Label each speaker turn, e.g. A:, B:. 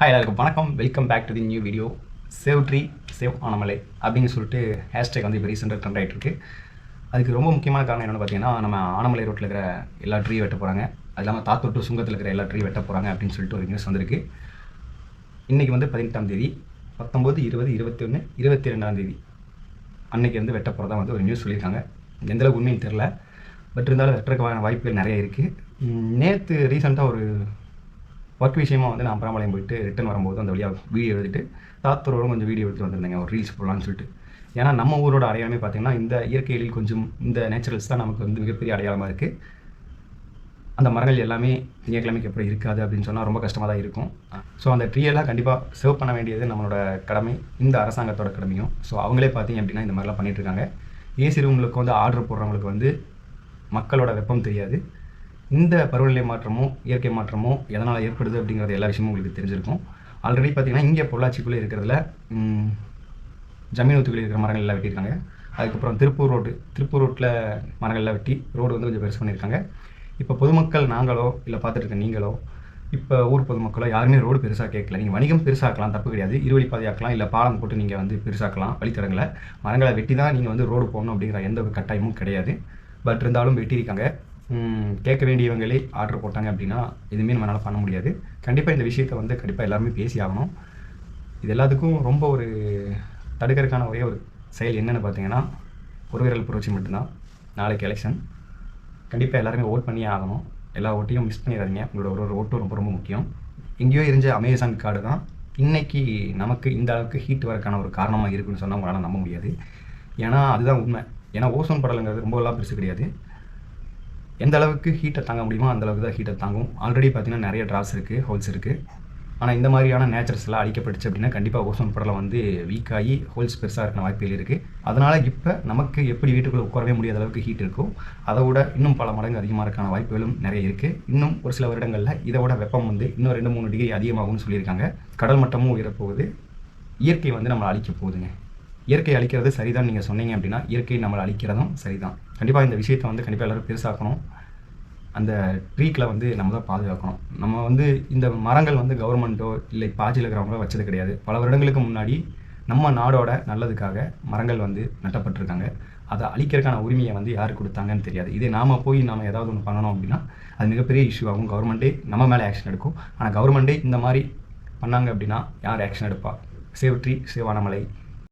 A: Hi எல்லாருக்கும் வணக்கம். Welcome back to the new video save tree save Anamalai அப்படின்னு சொல்லிட்டு ஹேஷ்டேக் வந்து இப்போ ரீசெண்டாக ட்ரெண்ட் ஆகிட்டு இருக்கு. அதுக்கு ரொம்ப முக்கியமான காரணம் என்னென்னு பார்த்தீங்கன்னா நம்ம ஆனமலை ரோட்டில் இருக்கிற எல்லா ட்ரீ வெட்ட போகிறாங்க அது இல்லாமல் தாத்தொட்டு சுங்கத்தில் இருக்கிற எல்லா ட்ரீ வெட்ட போகிறாங்க அப்படின்னு சொல்லிட்டு ஒரு நியூஸ் வந்திருக்கு. இன்றைக்கி வந்து பதினெட்டாம் தேதி பத்தொம்போது இருபது இருபத்தி ஒன்று இருபத்தி ரெண்டாம் தேதி அன்னைக்கு வந்து வெட்ட போகிறதா வந்து ஒரு நியூஸ் சொல்லியிருக்காங்க. எந்த அளவுக்கு உண்மைன்னு தெரில பட் இருந்தாலும் வெட்டுறதுக்கான வாய்ப்புகள் நிறைய இருக்குது நேற்று ரீசெண்டாக ஒரு ஒர்க் விஷயமா வந்து நான் அம்பராமலையம் போயிட்டு ரிட்டன் வரும்போது அந்த வழியாக வீடியோ எடுத்துட்டு தாத்தரோட கொஞ்சம் வீடியோ எடுத்து வந்திருந்தேங்க. ஒரு ரீல்ஸ் போடலான்னு சொல்லிட்டு. ஏன்னா நம்ம ஊரோட அடையாளமே பார்த்தீங்கன்னா இந்த இயற்கையில் கொஞ்சம் இந்த நேச்சுரல்ஸ் தான் நமக்கு வந்து மிகப்பெரிய அடையாளமாக இருக்குது அந்த மரங்கள் எல்லாமே திங்கட்கிழமைக்கு எப்படி இருக்காது அப்படின்னு சொன்னால் ரொம்ப கஷ்டமாக தான் இருக்கும். ஸோ அந்த ட்ரீயெல்லாம் கண்டிப்பாக சேவ் பண்ண வேண்டியது நம்மளோட கடமை இந்த அரசாங்கத்தோட கடமையும். ஸோ அவங்களே பார்த்தீங்க அப்படின்னா இந்த மாதிரிலாம் பண்ணிகிட்ருக்காங்க இருக்காங்க. ஏசி ரூம்களுக்கு வந்து ஆர்டர் போடுறவங்களுக்கு வந்து மக்களோட வெப்பம் தெரியாது. இந்த பருவநிலை மாற்றமும் இயற்கை மாற்றமும் எதனால் ஏற்படுது அப்படிங்கிறது எல்லா விஷயமும் உங்களுக்கு தெரிஞ்சிருக்கும். ஆல்ரெடி பார்த்தீங்கன்னா இங்கே பொள்ளாச்சிக்குள்ளே இருக்கிறதுல ஜமீன் ஒத்துக்குள்ளே இருக்கிற மரங்கள் எல்லாம் வெட்டியிருக்காங்க. அதுக்கப்புறம் திருப்பூர் ரோடு திருப்பூர் ரோட்டில் மரங்கள்லாம் வெட்டி ரோடு வந்து கொஞ்சம் பெருசு பண்ணியிருக்காங்க. இப்போ பொதுமக்கள் நாங்களோ இல்லை பார்த்துட்டு இருக்க நீங்களோ இப்போ ஊர் பொதுமக்களோ யாருமே ரோடு பெருசாக கேட்கல. நீங்கள் வணிகம் பெருசாக்கலாம் தப்பு கிடையாது. இருவழி பாதையாக்கலாம் இல்லை பாலம் போட்டு நீங்கள் வந்து பெருசாக்கலாம் வழித்தடங்களை. மரங்களை வெட்டி தான் நீங்கள் வந்து ரோடு போகணும் அப்படிங்கிற எந்த ஒரு கட்டாயமும் கிடையாது. பட் இருந்தாலும் வெட்டியிருக்காங்க. கேட்க வேண்டியவங்களே ஆர்டர் போட்டாங்க அப்படின்னா எதுவுமே நம்மளால் பண்ண முடியாது. கண்டிப்பாக இந்த விஷயத்தை வந்து கண்டிப்பாக எல்லாருமே பேசி ஆகணும். இது எல்லாத்துக்கும் ரொம்ப ஒரு தடுக்கிறதுக்கான ஒரே ஒரு செயல் என்னென்னு பார்த்தீங்கன்னா ஒரு விரல் புரட்சி மட்டும்தான். நாளைக்கு எலெக்ஷன் கண்டிப்பாக எல்லாருமே ஓட் பண்ணியே ஆகணும். எல்லா ஓட்டையும் மிஸ் பண்ணிடாதீங்க. உங்களோட ஒரு ஒரு ஓட்டும் ரொம்ப ரொம்ப முக்கியம். எங்கேயோ இருந்த அமேசான் கார்டு தான் இன்றைக்கி நமக்கு இந்த அளவுக்கு ஹீட் வரக்கான ஒரு காரணமாக இருக்குன்னு சொன்னால் உங்களால் நம்ப முடியாது. ஏன்னா அதுதான் உண்மை. ஏன்னா ஓசோன் படலங்கிறது ரொம்ப எல்லாம் பெருசு கிடையாது. எந்த அளவுக்கு ஹீட்டை தாங்க முடியுமோ அந்த அளவுக்கு தான் ஹீட்டை தாங்கும். ஆல்ரெடி பார்த்தீங்கன்னா நிறைய ட்ராப்ஸ் இருக்குது ஹோல்ஸ் இருக்குது ஆனால் இந்த மாதிரியான நேச்சர்ஸ் எல்லாம் அழிக்கப்பட்டுச்சு அப்படின்னா கண்டிப்பாக ஓசோன் படலம் வந்து வீக்காகி ஹோல்ஸ் பெருசாக இருக்கிற வாய்ப்புகள் இருக்குது அதனால் இப்போ நமக்கு எப்படி வீட்டுக்குள்ளே உட்காரவே முடியாத அளவுக்கு ஹீட் இருக்கோ அதை விட இன்னும் பல மடங்கு அதிகமாக இருக்கான வாய்ப்புகளும் நிறைய இருக்குது இன்னும் ஒரு சில வருடங்களில் இதை விட வெப்பம் வந்து இன்னும் ரெண்டு மூணு டிகிரி அதிகமாகும்னு சொல்லியிருக்காங்க. கடல் மட்டமும் உயரப்போகுது. இயற்கை வந்து நம்மளை அழிக்க போகுதுங்க. இயற்கை அழிக்கிறது சரிதான் நீங்கள் சொன்னீங்க அப்படின்னா இயற்கை நம்மளை அழிக்கிறதும் சரிதான். கண்டிப்பாக இந்த விஷயத்தை வந்து கண்டிப்பாக எல்லாரும் பெருசாக்கணும். அந்த ட்ரீக்கில் வந்து நம்ம தான் பாதுகாக்கணும். நம்ம வந்து இந்த மரங்கள் வந்து கவர்மெண்ட்டோ இல்லை பாஜியில் இருக்கிறவங்களோ வச்சது கிடையாது. பல வருடங்களுக்கு முன்னாடி நம்ம நாடோட நல்லதுக்காக மரங்கள் வந்து நட்டப்பட்டிருக்காங்க. அதை அழிக்கிறதுக்கான உரிமையை வந்து யார் கொடுத்தாங்கன்னு தெரியாது. இதே நாம் போய் நாம் ஏதாவது ஒன்று பண்ணணும் அப்படின்னா அது மிகப்பெரிய இஷ்யூ ஆகும். கவர்மெண்ட்டே நம்ம மேலே ஆக்ஷன் எடுக்கும். ஆனால் கவர்மெண்ட்டே இந்த மாதிரி பண்ணாங்க அப்படின்னா யார் ஆக்ஷன் எடுப்பா? Save tree save Anamalai